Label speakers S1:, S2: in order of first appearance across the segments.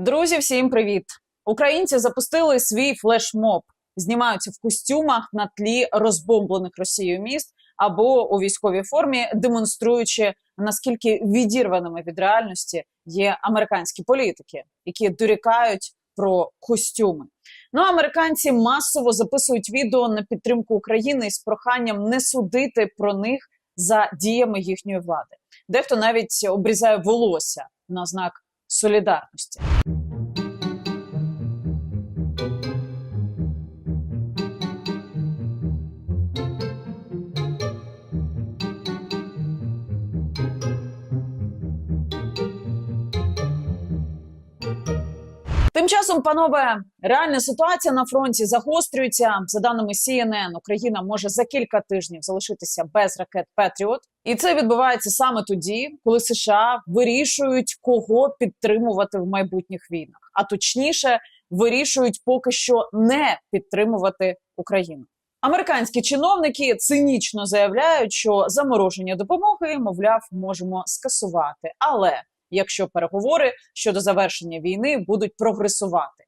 S1: Друзі, всім привіт! Українці запустили свій флешмоб, знімаються в костюмах на тлі розбомблених Росією міст або у військовій формі, демонструючи наскільки відірваними від реальності є американські політики, які дорікають про костюми. Ну, американці масово записують відео на підтримку України із проханням не судити про них за діями їхньої влади. Дехто навіть обрізає волосся на знак солідарності. Часом, панове, реальна ситуація на фронті загострюється. За даними CNN, Україна може за кілька тижнів залишитися без ракет Петріот, і це відбувається саме тоді, коли США вирішують, кого підтримувати в майбутніх війнах, а точніше вирішують поки що не підтримувати Україну. Американські чиновники цинічно заявляють, що замороження допомоги, мовляв, можемо скасувати, але якщо переговори щодо завершення війни будуть прогресувати.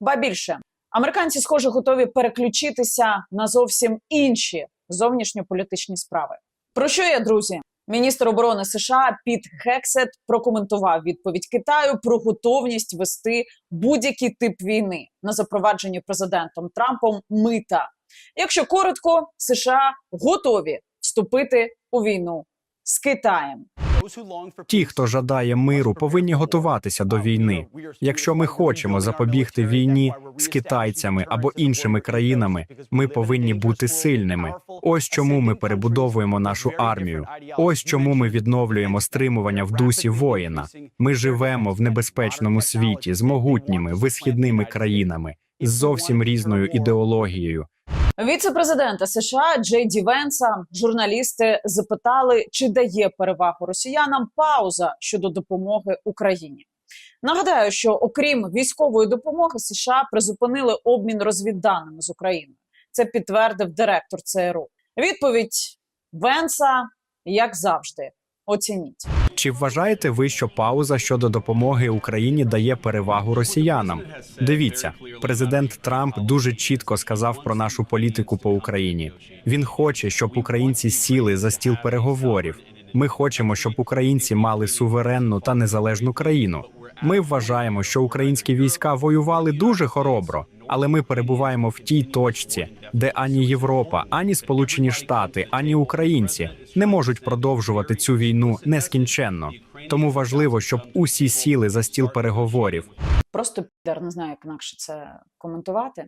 S1: Ба більше американці, схоже, готові переключитися на зовсім інші зовнішньополітичні справи. Про що я, друзі? Міністр оборони США Піт Гексет прокоментував відповідь Китаю про готовність вести будь-який тип війни на запровадженні президентом Трампом мита. Якщо коротко, США готові вступити у війну з Китаєм.
S2: Ті, хто жадає миру, повинні готуватися до війни. Якщо ми хочемо запобігти війні з китайцями або іншими країнами, ми повинні бути сильними. Ось чому ми перебудовуємо нашу армію. Ось чому ми відновлюємо стримування в дусі воїна. Ми живемо в небезпечному світі з могутніми висхідними країнами з зовсім різною ідеологією.
S1: Віце-президента США Джей Ді Венса журналісти запитали, чи дає перевагу росіянам пауза щодо допомоги Україні. Нагадаю, що окрім військової допомоги, США призупинили обмін розвідданими з Україною. Це підтвердив директор ЦРУ. Відповідь Венса, як завжди, оцініть.
S2: Чи вважаєте ви, що пауза щодо допомоги Україні дає перевагу росіянам? Дивіться, президент Трамп дуже чітко сказав про нашу політику по Україні. Він хоче, щоб українці сіли за стіл переговорів. Ми хочемо, щоб українці мали суверенну та незалежну країну. Ми вважаємо, що українські війська воювали дуже хоробро, але ми перебуваємо в тій точці, де ані Європа, ані Сполучені Штати, ані українці не можуть продовжувати цю війну нескінченно. Тому важливо, щоб усі сіли за стіл переговорів.
S1: Просто підер не знаю, як інакше це коментувати.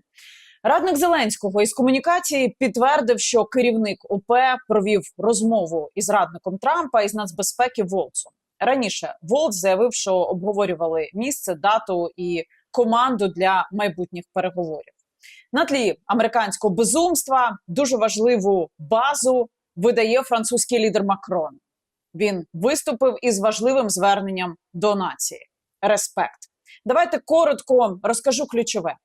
S1: Радник Зеленського із комунікації підтвердив, що керівник ОП провів розмову із радником Трампа із нацбезпеки Волцом. Раніше Волц заявив, що обговорювали місце, дату і команду для майбутніх переговорів. На тлі американського безумства дуже важливу базу видає французький лідер Макрон. Він виступив із важливим зверненням до нації. Респект. Давайте коротко розкажу ключове.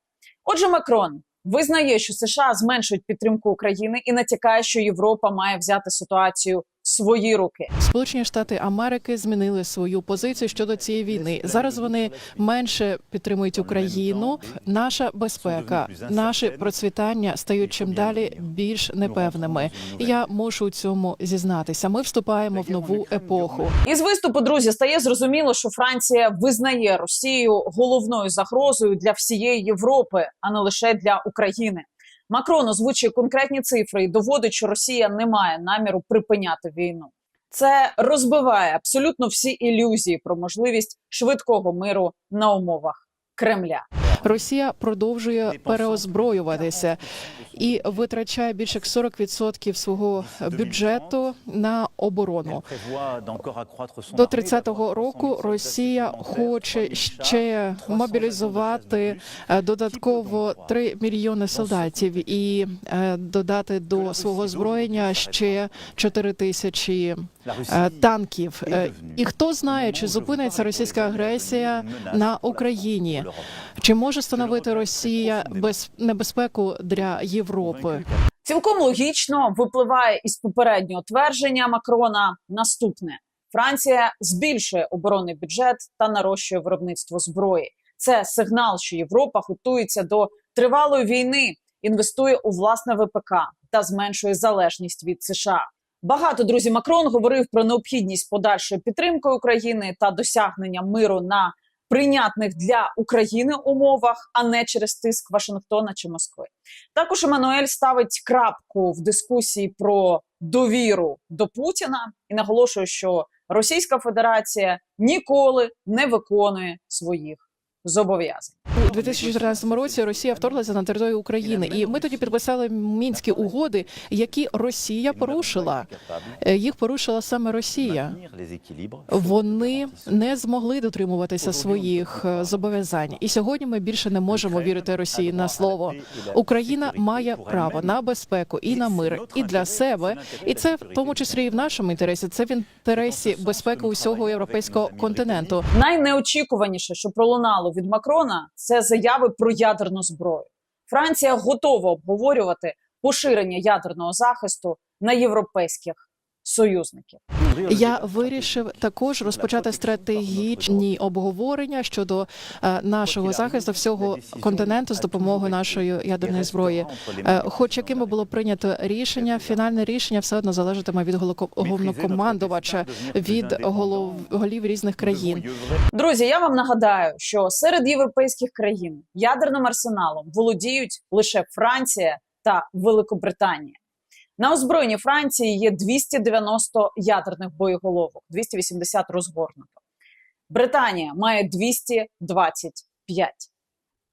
S1: Отже, Макрон визнає, що США зменшують підтримку України і натякає, що Європа має взяти ситуацію свої руки.
S3: Сполучені Штати Америки змінили свою позицію щодо цієї війни. Зараз вони менше підтримують Україну. Наша безпека, наше процвітання стають чим далі більш непевними. Я мушу у цьому зізнатися. Ми вступаємо в нову епоху.
S1: Із виступу друзі стає зрозуміло, що Франція визнає Росію головною загрозою для всієї Європи, а не лише для України. Макрон озвучує конкретні цифри і доводить, що Росія не має наміру припиняти війну. Це розбиває абсолютно всі ілюзії про можливість швидкого миру на умовах Кремля.
S3: Росія продовжує переозброюватися і витрачає більше як 40% свого бюджету на оборону. До 30-го року Росія хоче ще мобілізувати е, додатково 3 мільйони солдатів і е, додати до свого озброєння ще 4 тисячі е, танків. І хто знає, чи зупиниться російська агресія на Україні? Чи може становити Росія без небезпеку для Європи?
S1: Цілком логічно випливає із попереднього твердження Макрона наступне: Франція збільшує оборонний бюджет та нарощує виробництво зброї. Це сигнал, що Європа готується до тривалої війни, інвестує у власне ВПК та зменшує залежність від США. Багато друзі Макрон говорив про необхідність подальшої підтримки України та досягнення миру на прийнятних для України умовах, а не через тиск Вашингтона чи Москви. Також Еммануель ставить крапку в дискусії про довіру до Путіна і наголошує, що Російська Федерація ніколи не виконує своїх зобов'язань.
S3: У 2014 році Росія вторглася на територію України, і ми тоді підписали мінські угоди, які Росія порушила. Е, Їх порушила саме Росія. Вони не змогли дотримуватися своїх е, зобов'язань, і сьогодні ми більше не можемо вірити Росії на слово. Україна має право на безпеку і на мир і для себе, і це в тому числі і в нашому інтересі. Це в інтересі безпеки усього європейського континенту.
S1: Найнеочікуваніше, що пролунало від Макрона, це заяви про ядерну зброю. Франція готова обговорювати поширення ядерного захисту на європейських союзників.
S3: Я вирішив також розпочати стратегічні обговорення щодо е, нашого захисту всього континенту з допомогою нашої ядерної зброї. Е, Хоч якими було прийнято рішення, фінальне рішення все одно залежатиме від головнокомандувача, від голов голів різних країн.
S1: Друзі, я вам нагадаю, що серед європейських країн ядерним арсеналом володіють лише Франція та Великобританія. На озброєнні Франції є 290 ядерних боєголовок, 280 розгорнуто. Британія має 225.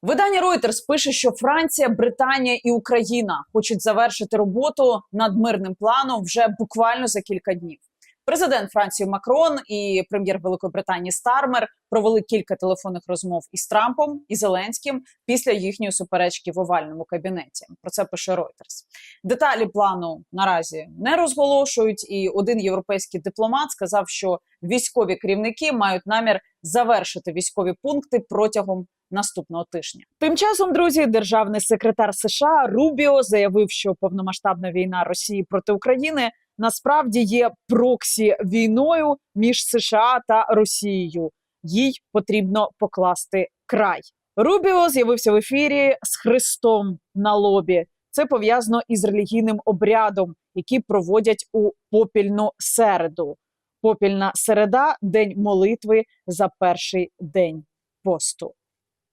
S1: Видання Reuters пише, що Франція, Британія і Україна хочуть завершити роботу над мирним планом вже буквально за кілька днів. Президент Франції Макрон і прем'єр Великої Британії Стармер провели кілька телефонних розмов із Трампом і Зеленським після їхньої суперечки в овальному кабінеті. Про це пише Reuters. Деталі плану наразі не розголошують, і один європейський дипломат сказав, що військові керівники мають намір завершити військові пункти протягом наступного тижня. Тим часом, друзі, державний секретар США Рубіо заявив, що повномасштабна війна Росії проти України насправді є проксі війною між США та Росією. Їй потрібно покласти край. Рубіо з'явився в ефірі з Христом на лобі. Це пов'язано із релігійним обрядом, який проводять у попільну середу. Попільна середа день молитви за перший день посту.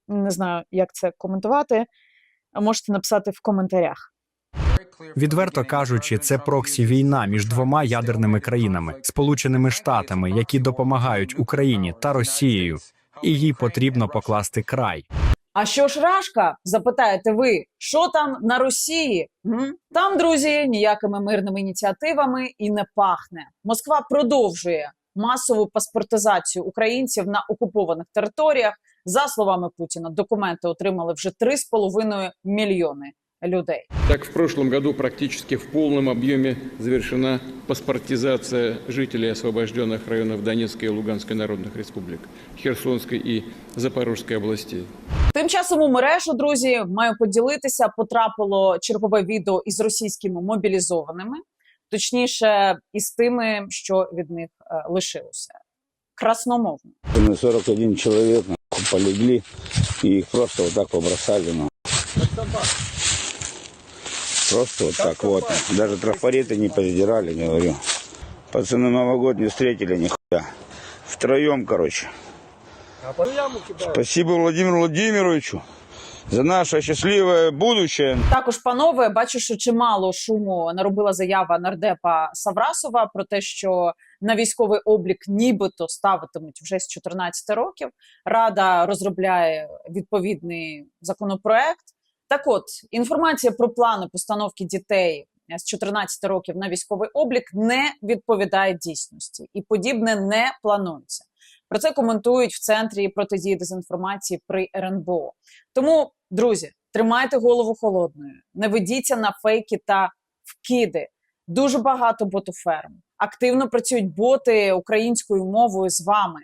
S1: Не знаю, як це коментувати. Можете написати в коментарях.
S2: Відверто кажучи, це проксі війна між двома ядерними країнами, Сполученими Штатами, які допомагають Україні та Росією, і їй потрібно покласти край.
S1: А що ж Рашка? Запитаєте ви, що там на Росії? Там, друзі, ніякими мирними ініціативами і не пахне. Москва продовжує масову паспортизацію українців на окупованих територіях. За словами Путіна, документи отримали вже 3,5 мільйони людей.
S4: Так, в прошлом году практически в полном объеме завершена паспортизация жителей освобожденных районов Донецкой и Луганской народных республик, Херсонской и Запорожской областей.
S1: Тим часом у мережу, друзі, маю поділитися. Потрапило чергове відео із російськими мобілізованими, точніше, із тими, що від них е, лишилося. Красномовно.
S5: На 41 человек нахуй, полегли, и их просто вот так побросали. нахуй. Просто вот так вот. Даже трафареты не позадирали, говорю. Пацаны Новый год не встретили нихуя. Втроем, короче. Спасибо Владимиру Владимировичу за наше счастливое будущее.
S1: Також, панове, бачу, що чимало шуму наробила заява нардепа Саврасова про те, що на військовий облік нібито ставитимуть вже з 14 років. Рада розробляє відповідний законопроект. Так, от інформація про плани постановки дітей з 14 років на військовий облік не відповідає дійсності, і подібне не планується. Про це коментують в центрі протидії дезінформації при РНБО. Тому, друзі, тримайте голову холодною, не ведіться на фейки та вкиди. Дуже багато ботоферм. Активно працюють боти українською мовою з вами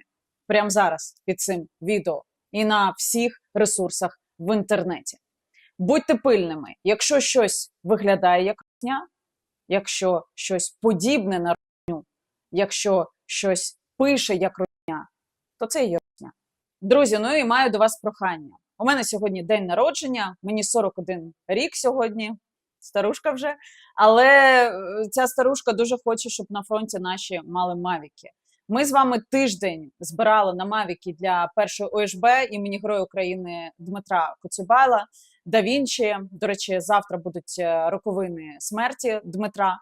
S1: прямо зараз під цим відео і на всіх ресурсах в інтернеті. Будьте пильними, якщо щось виглядає як русня, якщо щось подібне на русню, якщо щось пише як русня, то це є русня. Друзі, ну і маю до вас прохання. У мене сьогодні день народження, мені 41 рік сьогодні, старушка вже. Але е, ця старушка дуже хоче, щоб на фронті наші мали мавіки. Ми з вами тиждень збирали на мавіки для першої ОСБ імені Героя України Дмитра Коцюбайла. Да Вінчі. До речі, завтра будуть е, роковини смерті Дмитра.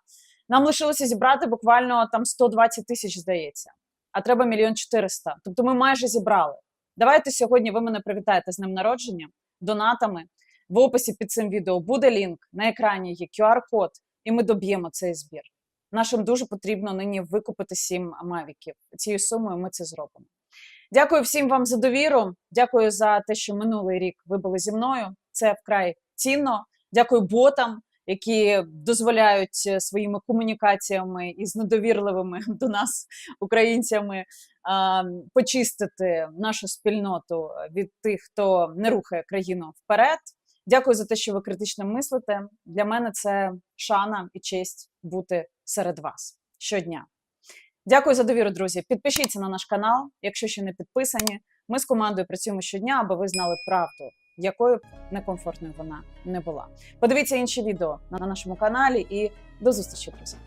S1: Нам лишилося зібрати буквально там 120 тисяч, здається, а треба мільйон 400. Тобто ми майже зібрали. Давайте сьогодні ви мене привітаєте з ним народження донатами. В описі під цим відео буде лінк. На екрані є QR-код, і ми доб'ємо цей збір. Нашим дуже потрібно нині викупити сім мавіків. Цією сумою ми це зробимо. Дякую всім вам за довіру. Дякую за те, що минулий рік ви були зі мною. Це вкрай цінно. Дякую ботам, які дозволяють е, своїми комунікаціями із недовірливими до нас українцями почистити нашу спільноту від тих, хто не рухає країну вперед. Дякую за те, що ви критично мислите. Для мене це шана і честь бути серед вас щодня. Дякую за довіру, друзі. Підпишіться на наш канал, якщо ще не підписані. Ми з командою працюємо щодня, аби ви знали правду, якою б некомфортною вона не була. Подивіться інші відео на нашому каналі і до зустрічі, друзі.